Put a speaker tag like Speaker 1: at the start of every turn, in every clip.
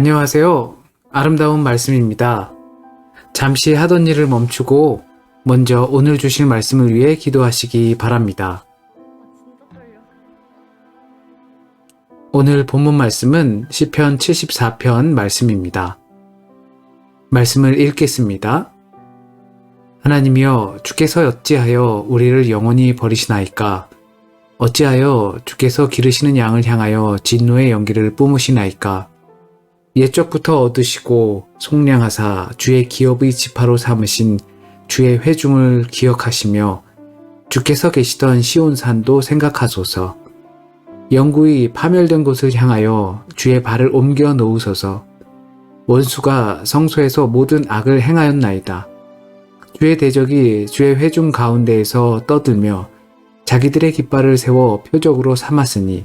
Speaker 1: 안녕하세요. 아름다운 말씀입니다. 잠시 하던 일을 멈추고 먼저 오늘 주실 말씀을 위해 기도하시기 바랍니다. 오늘 본문 말씀은 시편 74편 말씀입니다. 말씀을 읽겠습니다. 하나님이여 주께서 어찌하여 우리를 영원히 버리시나이까? 어찌하여 주께서 기르시는 양을 향하여 진노의 연기를 뿜으시나이까? 옛적부터 얻으시고 속량하사 주의 기업의 지파로 삼으신 주의 회중을 기억하시며 주께서 계시던 시온산도 생각하소서. 영구히 파멸된 곳을 향하여 주의 발을 옮겨 놓으소서. 원수가 성소에서 모든 악을 행하였나이다. 주의 대적이 주의 회중 가운데에서 떠들며 자기들의 깃발을 세워 표적으로 삼았으니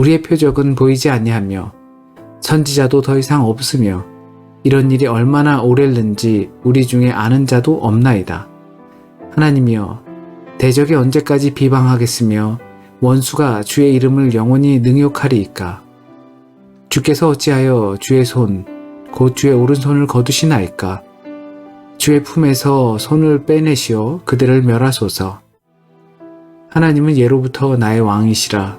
Speaker 1: 우리의 표적은 보이지 아니하며 선지자도 더 이상 없으며 이런 일이 얼마나 오랬는지 우리 중에 아는 자도 없나이다. 하나님이여 대적이 언제까지 비방하겠으며 원수가 주의 이름을 영원히 능욕하리이까? 주께서 어찌하여 주의 손 곧 주의 오른손을 거두시나이까? 주의 품에서 손을 빼내시어 그들을 멸하소서. 하나님은 예로부터 나의 왕이시라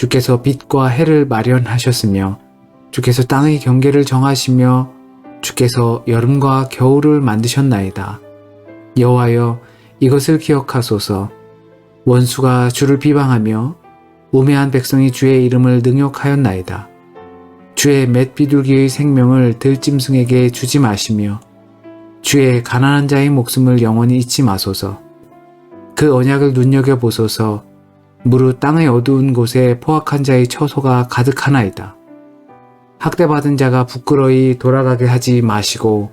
Speaker 1: 주께서 빛과 해를 마련하셨으며 주께서 땅의 경계를 정하시며 주께서 여름과 겨울을 만드셨나이다. 여호와여 이것을 기억하소서 원수가 주를 비방하며 우매한 백성이 주의 이름을 능욕하였나이다. 주의 맷 비둘기의 생명을 들짐승에게 주지 마시며 주의 가난한 자의 목숨을 영원히 잊지 마소서. 그 언약을 눈여겨보소서 무릇 땅의 어두운 곳에 포악한 자의 처소가 가득하나이다. 학대받은 자가 부끄러이 돌아가게 하지 마시고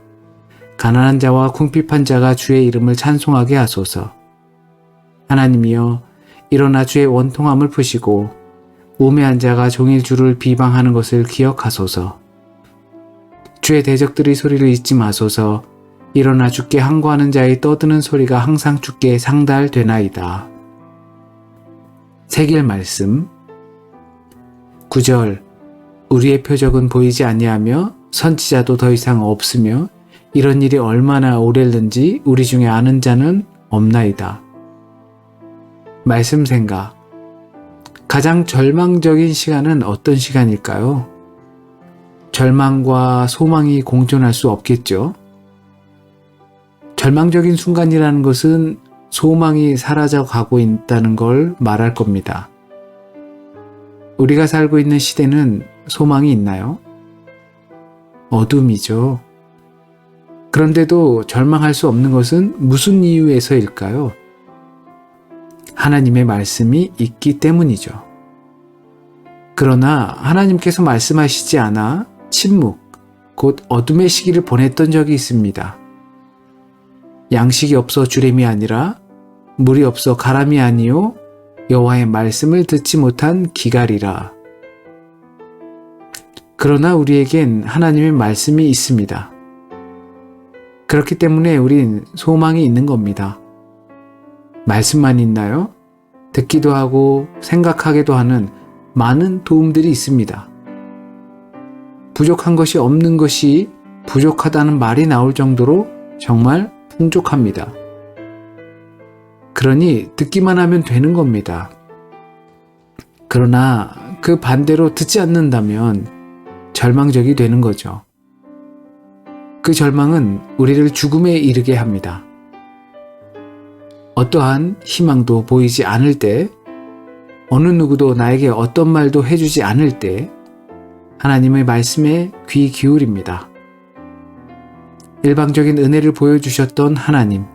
Speaker 1: 가난한 자와 궁핍한 자가 주의 이름을 찬송하게 하소서. 하나님이여 일어나 주의 원통함을 푸시고 우매한 자가 종일 주를 비방하는 것을 기억하소서. 주의 대적들의 소리를 잊지 마소서. 일어나 주께 항거하는 자의 떠드는 소리가 항상 주께 상달되나이다. 세길 말씀 9절 우리의 표적은 보이지 아니하며 선지자도 더 이상 없으며 이런 일이 얼마나 오랬는지 우리 중에 아는 자는 없나이다. 말씀 생각 가장 절망적인 시간은 어떤 시간일까요? 절망과 소망이 공존할 수 없겠죠. 절망적인 순간이라는 것은 소망이 사라져 가고 있다는 걸 말할 겁니다. 우리가 살고 있는 시대는 소망이 있나요? 어둠이죠. 그런데도 절망할 수 없는 것은 무슨 이유에서일까요? 하나님의 말씀이 있기 때문이죠. 그러나 하나님께서 말씀하시지 않아 침묵, 곧 어둠의 시기를 보냈던 적이 있습니다. 양식이 없어 주림이 아니라 물이 없어 가람이 아니요 여호와의 말씀을 듣지 못한 기갈이라. 그러나 우리에겐 하나님의 말씀이 있습니다. 그렇기 때문에 우린 소망이 있는 겁니다. 말씀만 있나요? 듣기도 하고 생각하기도 하는 많은 도움들이 있습니다. 부족한 것이 없는 것이 부족하다는 말이 나올 정도로 정말 풍족합니다. 그러니 듣기만 하면 되는 겁니다. 그러나 그 반대로 듣지 않는다면 절망적이 되는 거죠. 그 절망은 우리를 죽음에 이르게 합니다. 어떠한 희망도 보이지 않을 때, 어느 누구도 나에게 어떤 말도 해주지 않을 때, 하나님의 말씀에 귀 기울입니다. 일방적인 은혜를 보여주셨던 하나님,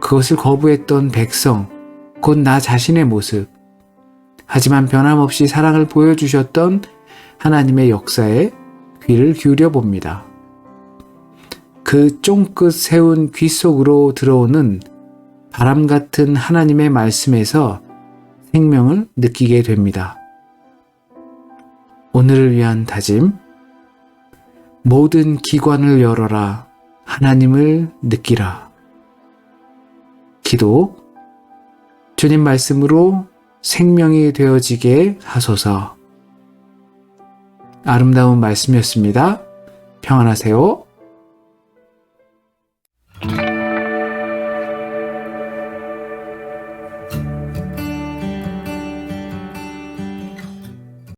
Speaker 1: 그것을 거부했던 백성, 곧 나 자신의 모습, 하지만 변함없이 사랑을 보여주셨던 하나님의 역사에 귀를 기울여 봅니다. 그 쫑긋 세운 귀 속으로 들어오는 바람 같은 하나님의 말씀에서 생명을 느끼게 됩니다. 오늘을 위한 다짐. 모든 기관을 열어라. 하나님을 느끼라. 기도. 주님 말씀으로 생명이 되어지게 하소서. 아름다운 말씀이었습니다. 평안하세요.